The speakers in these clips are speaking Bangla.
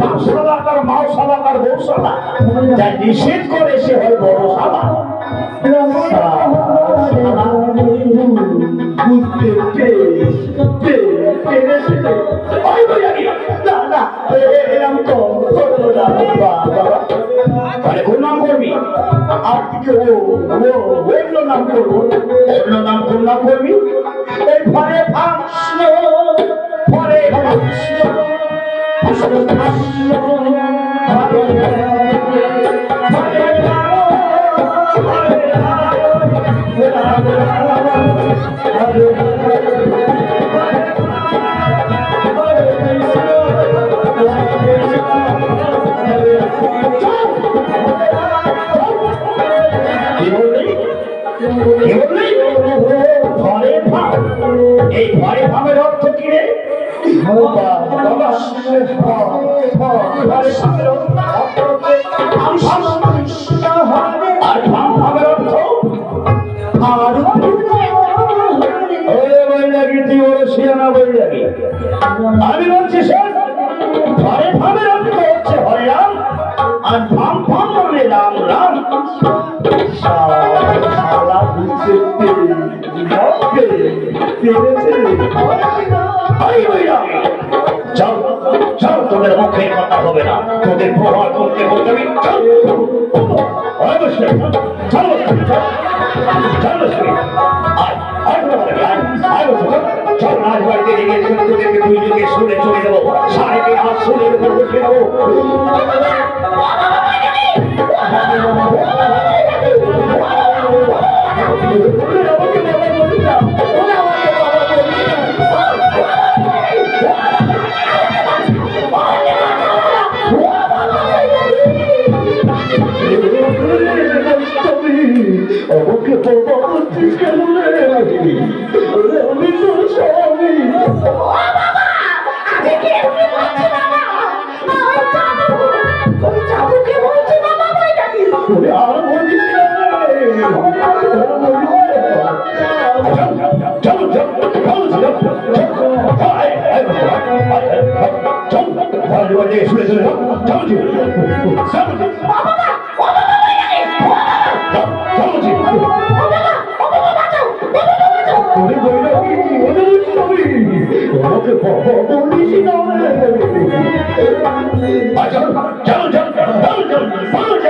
বাপশালা তার মাওশালা তার বউশালা। যা নিষেধ করে সে হয় তাহলে কোন নাম করবি আর দিকে ও নাম করব। অন্য নাম কোন নাম করবি এই ঘরে ভাসল ঘরে ভাসল। বললি ঘরে ভাব। আমি বলছি, শোন, ঘরে ভাবের অর্থ হচ্ছে হরে রাম আর ভাম ভাম মানে রাম রাম। শালা বুঝতে পেরেছে চল চল তোদের মুখে কথা হবে না তোদের প্রভাব করতে বলতে আমি অবশ্যই চল চল আয় আয় বাবা, চল রাজবাড়িতে রেখে চলে তোদেরকে দুইজনকে শুনে চলে যাব সাহেবে হাত শুনে উপর বসে যাব আমাকে রাজবাড়িতে শুনে চলে যাও। চল, চল, চল,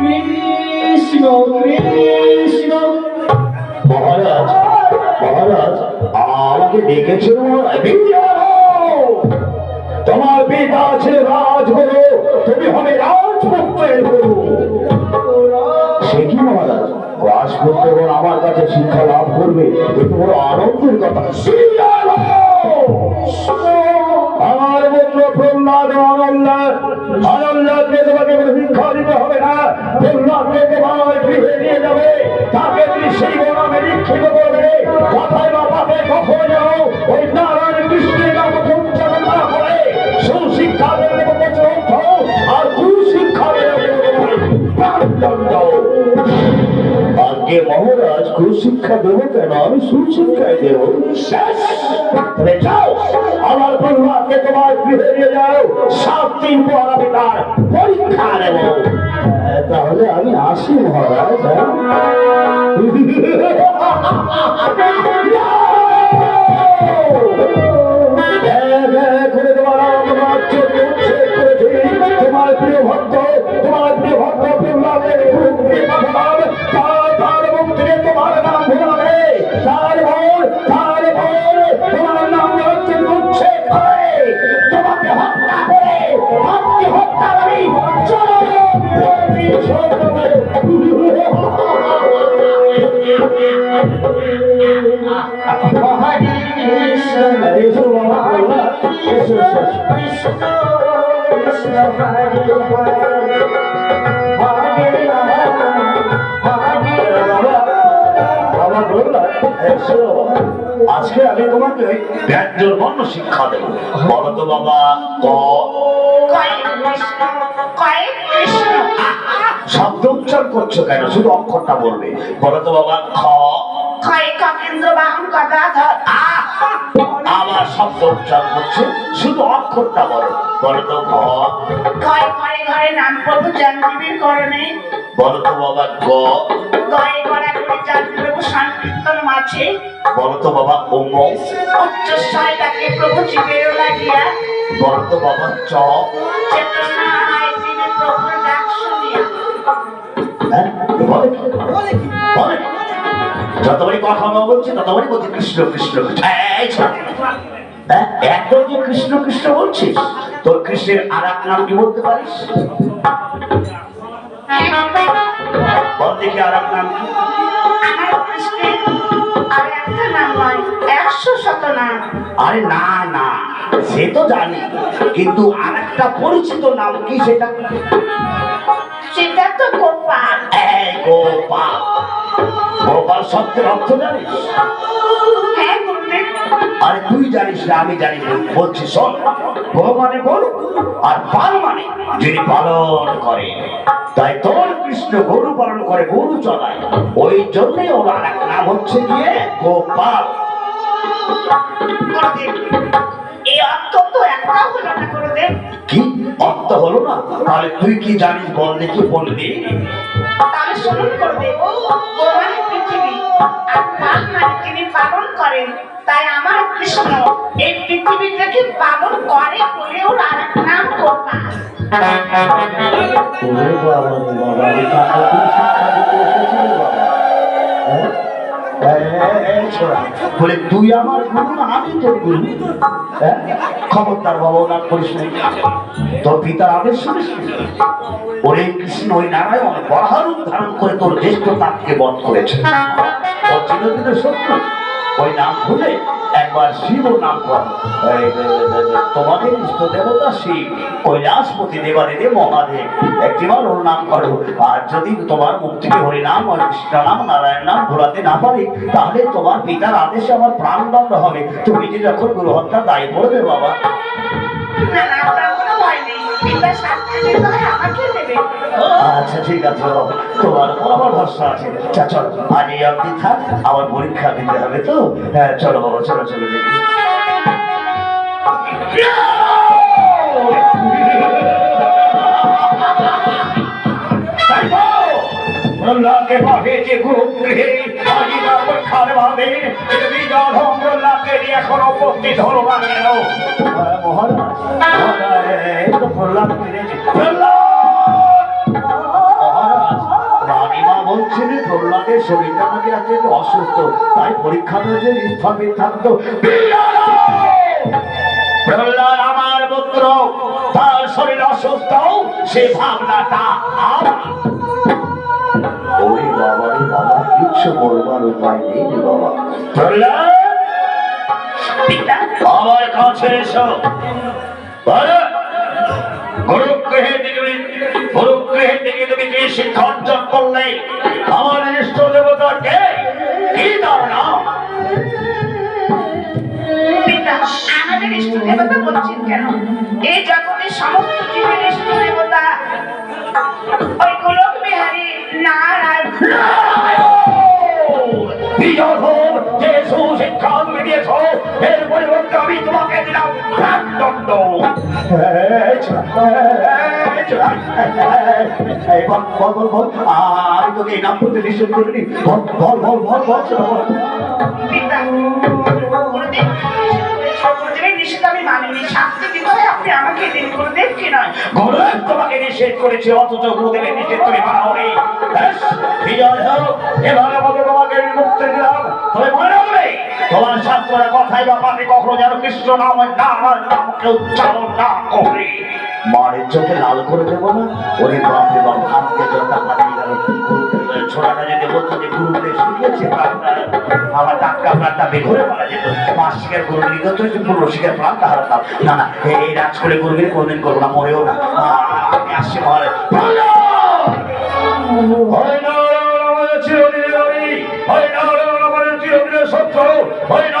কৃষ্ণ কৃষ্ণ। মহারাজ মহারাজ, আমাকে বীরভূম! তোমার পিতা ছিল রাজগুরু তুমি হবে রাজপুত্রের গুরু সে কি মহারাজ? রাজপুত্রগণ আমার কাছে শিক্ষা লাভ করবে এ তো বড় আনন্দের কথা। প্রহ্লাদ অনল্লাদ অনল্লাদকে তোমাকে কোনো শিক্ষা দিতে হবে না। প্রহ্লাদকে তোমার গৃহে নিয়ে যাবে। তাকে তুমি সেই গণামে নিক্ষিপ্ত করবে। কথায় বা পাতে কখন যাও ওই নারায়ণ কৃষ্ণের নামকে উচ্চারণ না করে। সুশিক্ষা দেবে প্রচণ্ড আর কুশিক্ষা দেবে প্রাণদণ্ড মহারাজ কুশিক্ষা দেবো কেন? আমি সুশিক্ষায় দেবো। যাও। আমার তোমার গৃহে নিয়ে যাও। সাত দিন পর আমি তার পরীক্ষা নেব। তাহলে আমি আসি মহারাজ তোমাকে ব্যঞ্জন বর্ণ শিক্ষা দেবো। বলো তো বাবা, ক? শব্দ উচ্চার করছ কেন? শুধু অক্ষরটা বলবে। বলো তো বাবা, খ? আবার শব্দ উচ্চার করছে। শুধু অক্ষরটা বলো। বলো তো ঘ কয় করে ঘরে নাম প্রভু জন্মবীর করণে? বলো তো বাবা গ। গয়ে গড়া করে চাঁদ প্রভু সংকীর্তন মাঝে বলো বাবা ওম উচ্চ স্বরে ডাকে প্রভু জীবেরও লাগিয়া বলো তো বাবা চ। চেতনা হয় তিনি প্রভুর ডাক শুনিয়া। হ্যাঁ বলে কি? বলে কি? যতবারই কথা আমরা বলছি ততবারই বলছি কৃষ্ণ কৃষ্ণ। হ্যাঁ যে কৃষ্ণ কৃষ্ণ বলছিস? তোর কৃষ্ণের আর এক নাম কি বলতে পারিস? আর এক নাম কি আমার কৃষ্ণের আর একটা নাম নয় একশো শত নাম আরে না না সে তো জানি কিন্তু আর একটা পরিচিত নাম কি সেটা? সেটা তো গোপাল। গোপাল। গোপাল শব্দের অর্থ জানিস? হ্যাঁ আরে তুই জানিস না আমি জানি। বলছি শোন গো মানে গরু আর পাল মানে যিনি পালন করে। তাই তোর কৃষ্ণ গরু পালন করে গরু চলায়। ওই জন্যই ওর আর এক নাম হচ্ছে গিয়ে গোপাল। এই অর্থ একটা হলো না গুরুদেব কি? অর্থ হলো না? তাহলে তুই কি জানিস বল দেখি বলবি। তাহলে শুনুন করবে পৃথিবী মানে তিনি পালন করেন তাই আমার কৃষ্ণ এই পৃথিবীটাকে পালন করে বলেও আর নাম গোপাল বাবা বাবা, বলে, তুই আমার গুরু না আমি তোর গুরু হ্যাঁ? খবরদার বাবা, ওনার করিস তোর পিতার আদেশ শুনিস? ওরে কৃষ্ণ, ওই নারায়ণ বহারূপ ধারণ করে তোর জ্যেষ্ঠ তাপকে বধ করেছে ও চিরদিনের সত্য ওই নাম ভুলে একবার শিব নাম তোমাদের ইষ্ট দেবতা শিব কৈলাসপতি দেবাদেবে মহাদেব, একটিবার ওর নাম করো। আর যদি তোমার মুখ থেকে হরিনাম কৃষ্ণ নাম, নারায়ণ নাম ঘোরাতে না পারে, তাহলে তোমার পিতার আদেশে আমার প্রাণ প্রাণদণ্ড হবে। তুমি যে যখন গুরু হত্যা দায়ী পড়বে বাবা। আচ্ছা ঠিক আছে তোমার উপর আমার ভরসা আছে। আচ্ছা চল। আমি আপনি থাক, আমার পরীক্ষা দিতে হবে তো। হ্যাঁ চলো, বাবা, চলো চলো দেখি প্রহ্লাদকে পাঠিয়েছে গুরু গৃহে আজিদা পরীক্ষার ভাবে বিজয় প্রহ্লাদকে নিয়ে এখন উপস্থিত হলো না অসুস্থ, তাই পরীক্ষা দিতে স্থগিত থাকতো প্রহ্লাদ আমার পুত্র, তার শরীর অসুস্থ, সে ভাবনাটা আমার। কিচ্ছু বলবার উপায় নেই রে বাবা। আমার কাছে এসো। বলো গুরুগৃহে থেকে গুরুগৃহে তুমি কি শিক্ষা অর্জন করলে? আমার ইষ্ট দেবতা কে? কি তার নাম? আমাদের ইষ্ট দেবতা বলছেন কেন? এই জগতের সমস্ত জীবের ইষ্ট দেবতা ওই গোলক বিহারী নারায়ণ। বিজয় যে সুশিক্ষা তুমি দিয়েছ এর পরিবর্তে আমি তোমাকে দিলাম প্রাণদণ্ড বল বল বল বল আমি তোকে এই নাম বলতে নিষেধ করিনি বল বল বল বল বল নিষেধ আমি মানিনি। শাস্তি দিতে হয় আপনি আমাকে দিন নয় গুরুদেব তোমাকে নিষেধ করেছে অথচ গুরুদেবের নিষেধ তুমি মানোনি বিজয় হোক এভাবে মতো তোমাকে আমি মুক্তি দিলাম তবে মনে রাখবে তোমার শাস্ত্রের কথাই বা পাবে কখনো যেন কৃষ্ণ নাম নাম নামকে উচ্চারণ না করে। মায়ের চোখে লাল করে দেবো না ওরে বাপ রে বাপ ভাবতে যত দিয়ে যদি বলতো যে গুরুদের প্রাণটা আমার টাটকা প্রাণটা বেঘরে মারা যেত। পাঁচ শিকার গুরু নিগত হয়েছে পুরো শিকার প্রাণটা হারাতাম না না এই রাজ করে গুরুদের কোনদিন করব না, মরেও না। আমি আসছি, মহারাজ। হয় না চিরদিনের হয় না আমাদের চিরদিনের হয় না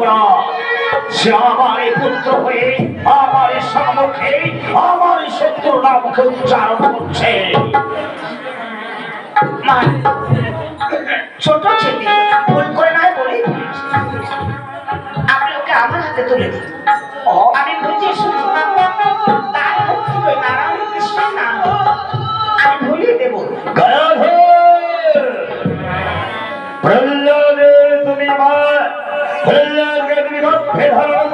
অপরাধ সে আমার পুত্র হয়ে আমার এই সম্মুখে আমার এই নামকে উচ্চারণ করছে। ছোট ছেলে, ভুল করে নয় বলে। আপনি ওকে আমার হাতে তুলে দিন। আমি বুঝিয়ে শুনি তার নারায়ণ কৃষ্ণের নাম।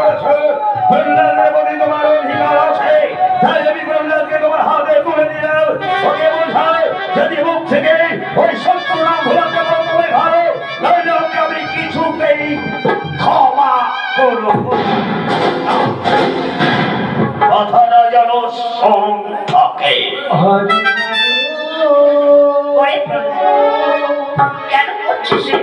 করেছ প্রহ্লাদের প্রতি তোমার অধিকার আছে তাই আমি প্রহ্লাদকে তোমার হাতে তুলে দিলাম ওকে বোঝায় যদি মুখ থেকে ওই শত্রু নাম ভোলাতে তবে ভালো নইলে ওকে আমি কিছুতেই ক্ষমা করব না। কথাটা যেন প্রহ্লাদ, কেন করছিস এই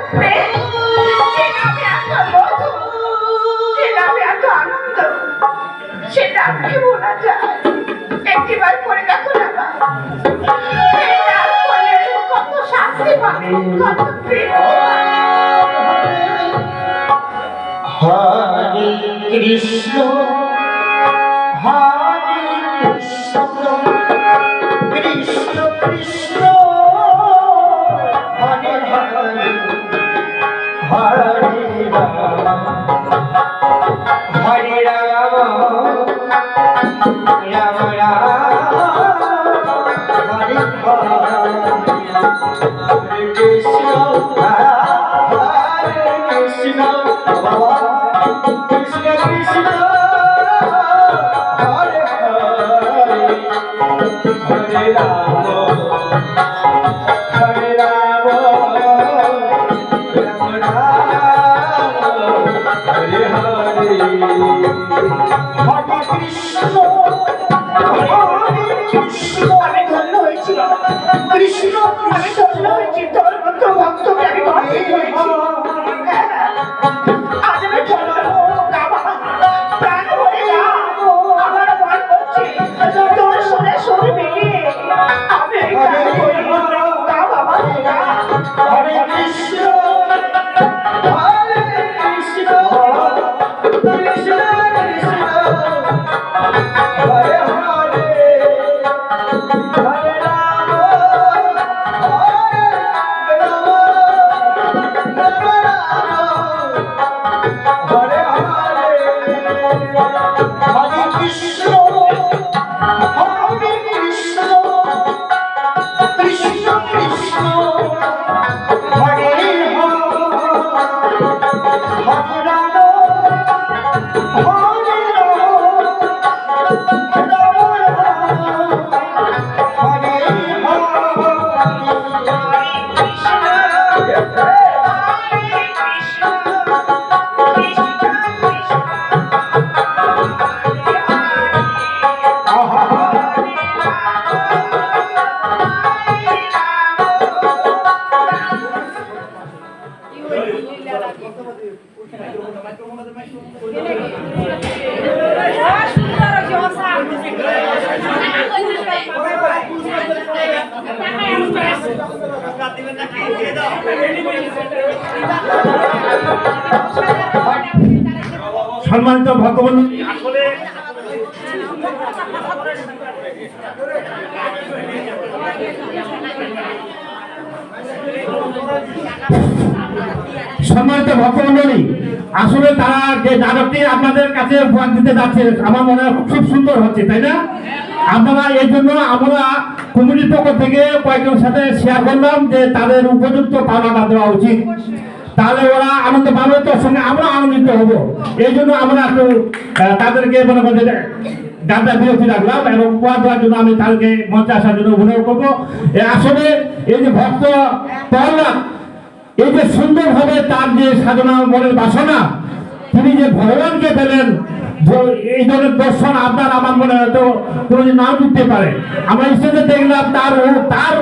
কি ভোলা যায় একটিবার করে দেখো না কত হরে রাম হয়েছি তোর ভক্তকে আমি সম্মানিত ভগবান সম্মানিত ভক্তমন্ডলী আসলে তারা যে নাটকটি আপনাদের কাছে উপহার দিতে যাচ্ছে, আমার মনে হয় খুব সুন্দর হচ্ছে, তাই না? আপনারা এই জন্য আমরা কমিটির পক্ষ থেকে কয়েকজনের সাথে শেয়ার করলাম যে তাদের উপযুক্ত পাওনাটা দেওয়া উচিত। তাহলে ওরা আনন্দ পাবে তোর সঙ্গে আমরা আনন্দিত হব। এই জন্য আমরা একটু তাদেরকে মনে করছে ডাক্তার বিরতি রাখলাম এবং কুয়া দেওয়ার জন্য আমি তাদেরকে মঞ্চে আসার জন্য অভিনয় করব। আসলে এই যে ভক্ত প্রহ্লাদ, এই যে সুন্দরভাবে তার যে সাধনা মনের বাসনা, তিনি যে ভগবানকে পেলেন এই ধরনের দর্শন আপনার আমার মনে হয়তো কোনোদিন নাও দিতে পারে। আমরা স্টেজে দেখলাম তার তার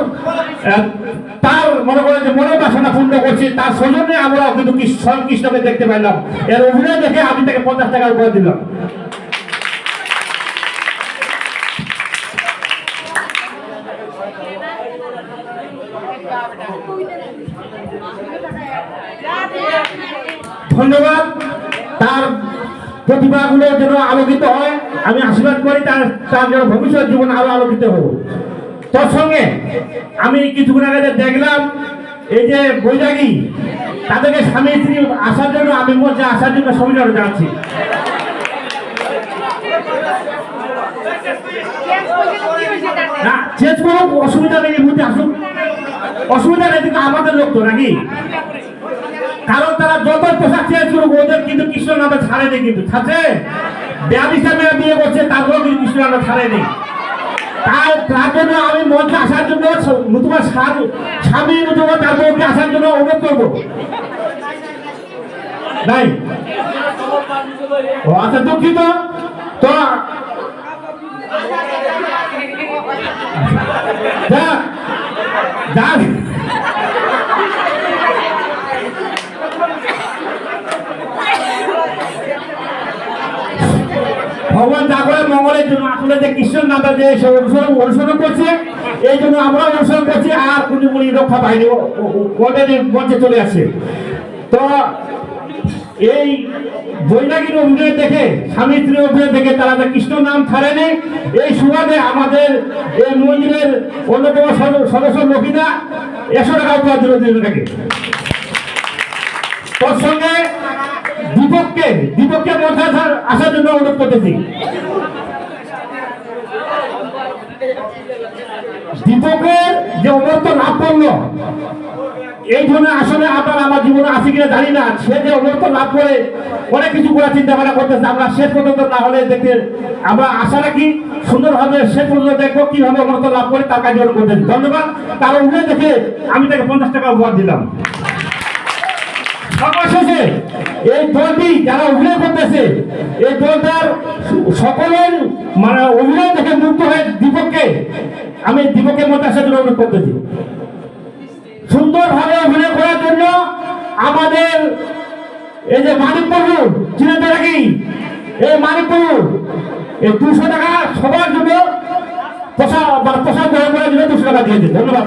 তার মনে করেন যে মনের বাসনা পূর্ণ করছে, তার সৌজন্যে আমরা কিন্তু স্বয়ং কৃষ্ণকে দেখতে পাইলাম। এর অভিনয় দেখে আমি তাকে পঞ্চাশ টাকা উপহার দিলাম। ধন্যবাদ। তার প্রতিভাগুলো যেন আলোকিত হয়, আমি আশীর্বাদ করি তার তার যেন ভবিষ্যৎ জীবন আরও আলোকিত হোক। তার সঙ্গে আমি কিছুক্ষণ আগে দেখলাম, এই যে বৈরাগী, তাদেরকে স্বামী স্ত্রী আসার জন্য আমি মধ্যে আসার জন্য সুবিধা জানাচ্ছি না চেঞ্জ করুক, অসুবিধা নেই মধ্যে আসুক। অসুবিধা নেই, কিন্তু আমাদের লোক তো নাকি? কারণ তারা যত পোশাক চেঞ্জ করুক, ওদের কিন্তু কৃষ্ণ নামে ছাড়েনি কিন্তু, ছাড়ছে? ব্যাধ হিসাবে বিয়ে করছে, তারপরেও কিন্তু কৃষ্ণ নামে ছাড়েনি তার তার জন্য আমি মঞ্চে আসার জন্য নতুবা স্বামী নতুবা তার আসার জন্য অনুরোধ করব। নাই? ও আচ্ছা দুঃখিত। তো, যা যা। ভগবান যা মঙ্গলের জন্য আসলে যে কৃষ্ণের নামটা যে অনুসরণ অনুসরণ করছে, এই জন্য আমরা অনুসরণ করছি, আর কুঞ্জমণি রক্ষা পাইনি অলরেডি মঞ্চে চলে আসছে। তো এই বৈরাগীর অভিনয় দেখে, স্বামী স্ত্রীর অভিনয় দেখে তারা কৃষ্ণ নাম ছাড়েনি, এই সুবাদে আমাদের এই মন্দিরের অন্যতম সদ- সদস্য মহিলা একশো টাকা উপহার দিল তোর সঙ্গে দীপককে দীপককে মধ্যে আসার জন্য অনুরোধ করতেছি। দীপকের যে অমরত্ব লাভ করল, এই ধরনের আসলে আপনার আমার জীবনে আছে কিনা জানি না। সে যে অমরত্ব লাভ করে অনেক কিছু করার চিন্তা ভাবনা করতেছে। আমরা শেষ পর্যন্ত না হলে দেখতে আমরা আশা রাখি সুন্দরভাবে শেষ পর্যন্ত দেখব, কীভাবে অমরত্ব লাভ করে তার কাজ করতেছি। ধন্যবাদ। তার উভয় দেখে আমি তাকে পঞ্চাশ টাকা উপহার দিলাম। অবশেষে এই দলটি যারা অভিনয় করতেছে, এই দলটার সকলের মানে অভিনয় থেকে মুক্ত হয়ে দীপককে, আমি দীপকের মধ্যে আসার জন্য অনুরোধ করতেছি। সুন্দরভাবে অভিনয় করার জন্য আমাদের এই যে মানিকবাবু, চিনেতে নাকি এই মানিকবাবু, এই দুশো টাকা সবার জন্য পোশাক মানে পোশাক গ্রহণ করার জন্য দুশো টাকা দিয়েছে। ধন্যবাদ